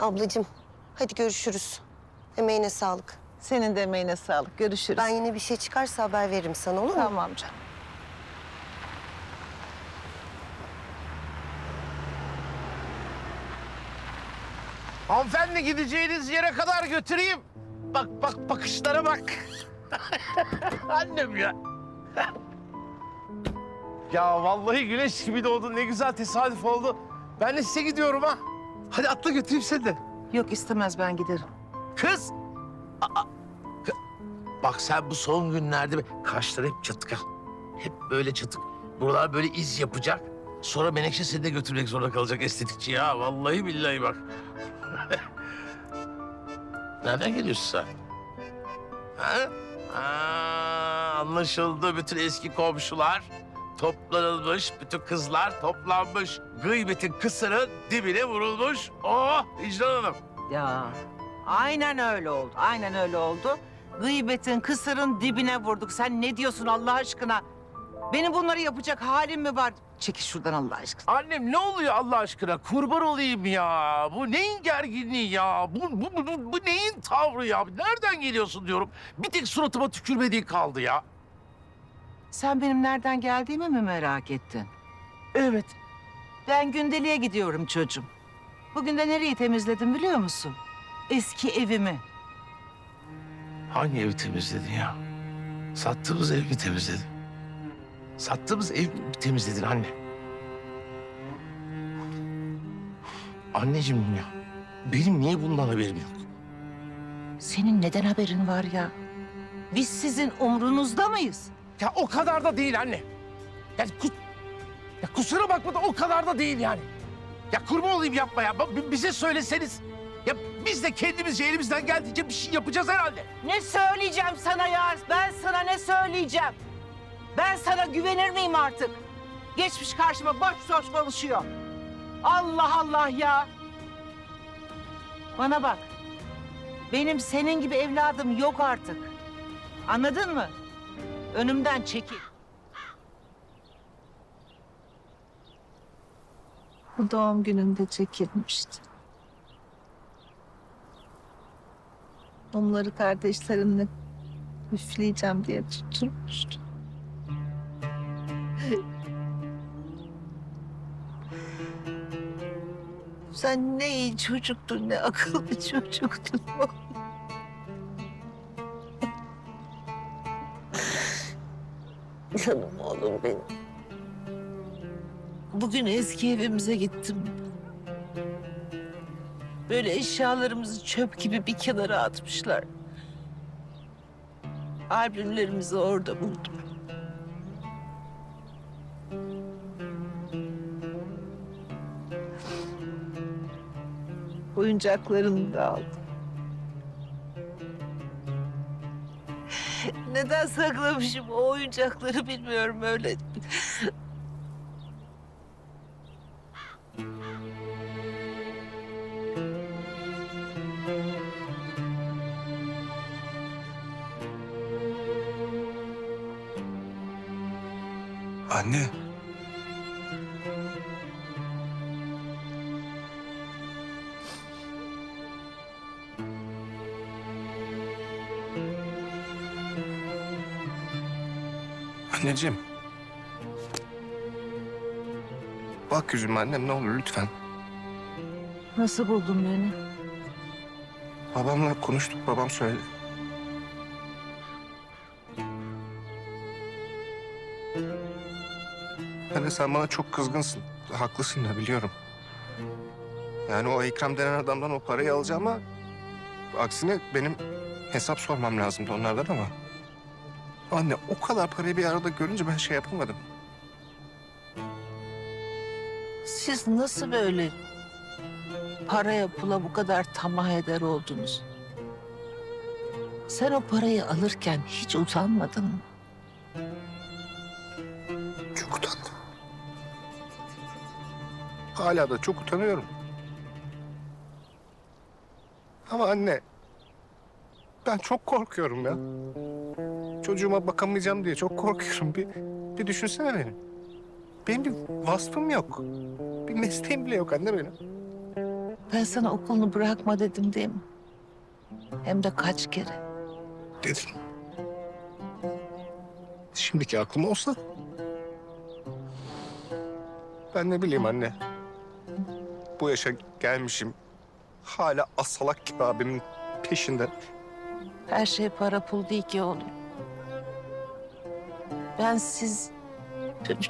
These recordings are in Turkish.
Ablacığım hadi görüşürüz. Emeğine sağlık. Senin de emeğine sağlık. Görüşürüz. Ben yine bir şey çıkarsa haber veririm sana olur mu? Tamam canım. Hanımefendi gideceğiniz yere kadar götüreyim. Bak bak bakışlara bak. Annem ya. ya vallahi güneş gibi doğdun. Ne güzel tesadüf oldu. Ben de size gidiyorum ha. Hadi atla götüreyim seni de. Yok istemez ben giderim. Kız. Aa, kı- Bak sen bu son günlerde be- kaşlar hep çatık ha. Hep böyle çatık. Buralar böyle iz yapacak. Sonra Menekşe seni de götürmek zorunda kalacak estetikçi ya. Vallahi billahi bak. Nereden geliyorsun sen? Ha? Aa, anlaşıldı. Bütün eski komşular toplanılmış. Bütün kızlar toplanmış. Gıybetin kısırın dibine vurulmuş. Oh Vicdan Hanım. Ya aynen öyle oldu. Aynen öyle oldu. Gıybetin kısırın dibine vurduk. Sen ne diyorsun Allah aşkına? Benim bunları yapacak halim mi var? Çekil şuradan Allah aşkına. Annem ne oluyor Allah aşkına? Kurban olayım ya. Bu neyin gerginliği ya? Bu, bu, bu, bu, bu neyin tavrı ya? Nereden geliyorsun diyorum. Bir tek suratıma tükürmediğin kaldı ya. Sen benim nereden geldiğimi mi merak ettin? Evet. Ben gündeliğe gidiyorum çocuğum. Bugün de nereyi temizledim biliyor musun? Eski evimi. Hangi evi temizledin ya? Sattığımız ev mi temizledin? Sattığımız ev mi temizledin anne? Anneciğim ya. Benim niye bundan haberim yok? Senin neden haberin var ya? Biz sizin umrunuzda mıyız? Ya o kadar da değil anne. Ya, ku- ya kusura bakma da o kadar da değil yani. Ya kurban olayım yapma ya. Ba- Bize söyleseniz. Ya biz de kendimizce elimizden geldiğince bir şey yapacağız herhalde. Ne söyleyeceğim sana ya? Ben sana ne söyleyeceğim? Ben sana güvenir miyim artık? Geçmiş karşıma boş boş konuşuyor. Allah Allah ya. Bana bak. Benim senin gibi evladım yok artık. Anladın mı? Önümden çekil. Bu doğum gününde çekilmişti. Onları kardeşlerimle üfleyeceğim diye tutturmuştu. Sen ne iyi çocuktun, ne akıllı çocuktun. Canım oğlum benim. Bugün eski evimize gittim. Böyle eşyalarımızı çöp gibi bir kenara atmışlar. Albümlerimizi orada buldum. Oyuncaklarını da aldım. Neden saklamışım o oyuncakları bilmiyorum öyle. Anne. Anneciğim. Bak yüzüme annem ne olur lütfen. Nasıl buldun beni? Babamla konuştuk babam söyledi. Anne sen bana çok kızgınsın. Haklısın da biliyorum. Yani o Ekrem denen adamdan o parayı alacağım ama... ...aksine benim hesap sormam lazımdı onlardan ama... Anne o kadar parayı bir arada görünce ben şey yapamadım. Siz nasıl böyle paraya pula bu kadar tamah eder oldunuz? Sen o parayı alırken hiç utanmadın mı? Çok utandım. Hala da çok utanıyorum. Ama anne... ...ben çok korkuyorum ya. Çocuğuma bakamayacağım diye çok korkuyorum. Bir, bir düşünsene beni. Benim bir vasfım yok. Bir mesleğim bile yok anne benim. Ben sana okulunu bırakma dedim değil mi? Hem de kaç kere. Dedim. Şimdiki aklım olsa... Ben ne bileyim anne. Bu yaşa gelmişim. Hala asalak gibi abimin peşinde. Her şey para pul değil ki oğlum. Ben siz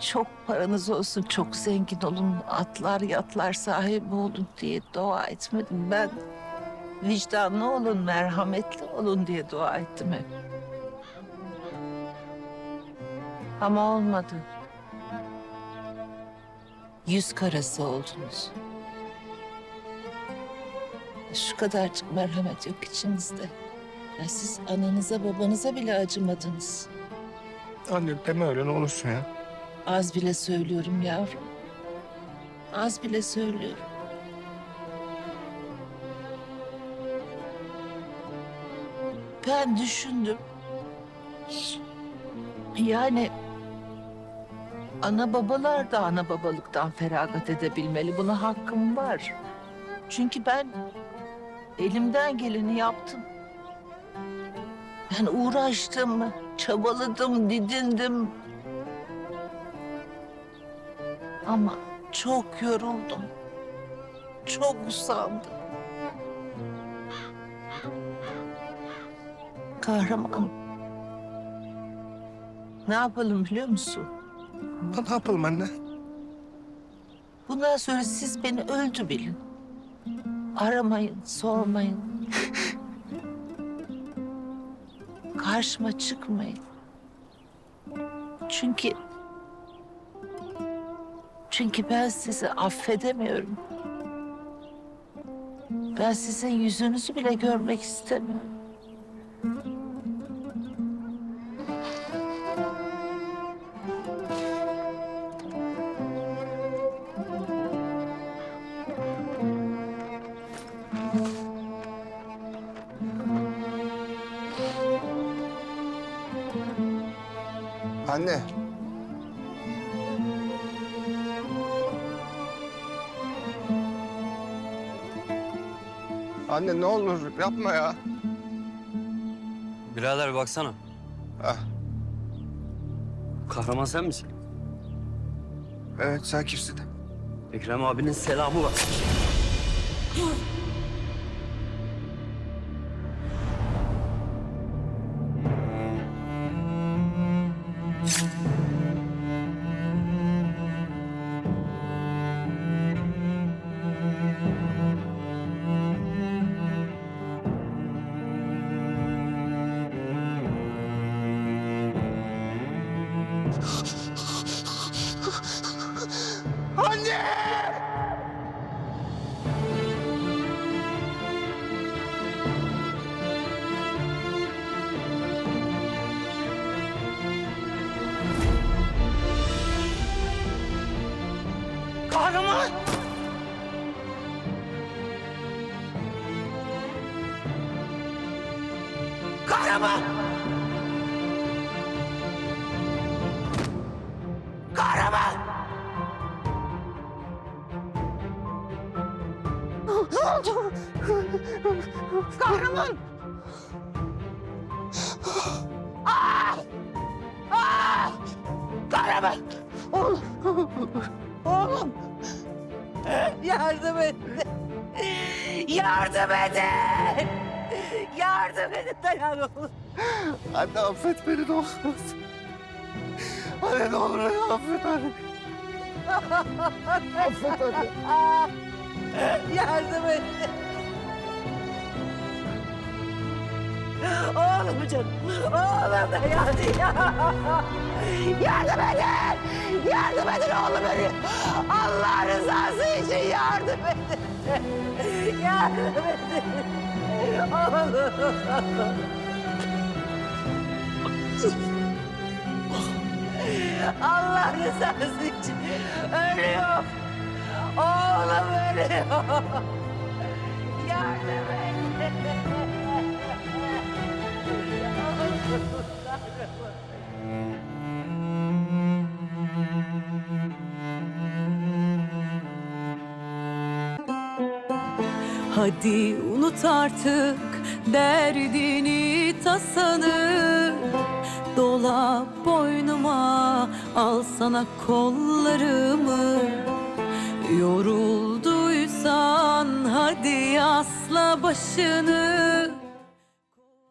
çok paranız olsun, çok zengin olun, atlar yatlar sahibi olun diye dua etmedim. Ben vicdanlı olun, merhametli olun diye dua ettim hep. Ama olmadı. Yüz karası oldunuz. Şu kadarcık merhamet yok içinizde. Ya siz ananıza babanıza bile acımadınız. Anne deme öyle ne olursun ya. Az bile söylüyorum yavrum. Az bile söylüyorum. Ben düşündüm. Yani ana babalar da ana babalıktan feragat edebilmeli. Buna hakkım var. Çünkü ben elimden geleni yaptım. Ben uğraştım, çabaladım, didindim. Ama çok yoruldum. Çok usandım. Kahraman. Ne yapalım biliyor musun? Ne yapalım anne? Bundan sonra siz beni öldü bilin. Aramayın, sormayın. Karşıma çıkmayın. Çünkü... Çünkü ben sizi affedemiyorum. Ben sizin yüzünüzü bile görmek istemiyorum. Anne. Anne ne olur yapma ya. Birader baksana. Ah, Kahraman sen misin? evet sen kimsin? Ekrem abinin selamı var. Kahraman! Kahraman! Kahraman! Ne oldu? Kahraman! Ah! Ah! Kahraman! Oğlum! Oğlum! Yardım edin! Yardım edin! Yardım edin dayan oğlum! Anne affet beni ne olur. Anne ne olur affet anne. affet anne. Yardım edin! Oğlum canım! Oğlum dayan ya! Yardım edin! Yardım edin oğlum ölüyor! Allah rızası için yardım edin! Yardım edin! Oğlum! Allah rızası için ölüyor! Oğlum ölüyor! Yardım edin! Hadi unut artık derdini tasanı Dola boynuma al sana kollarımı Yorulduysan hadi asla başını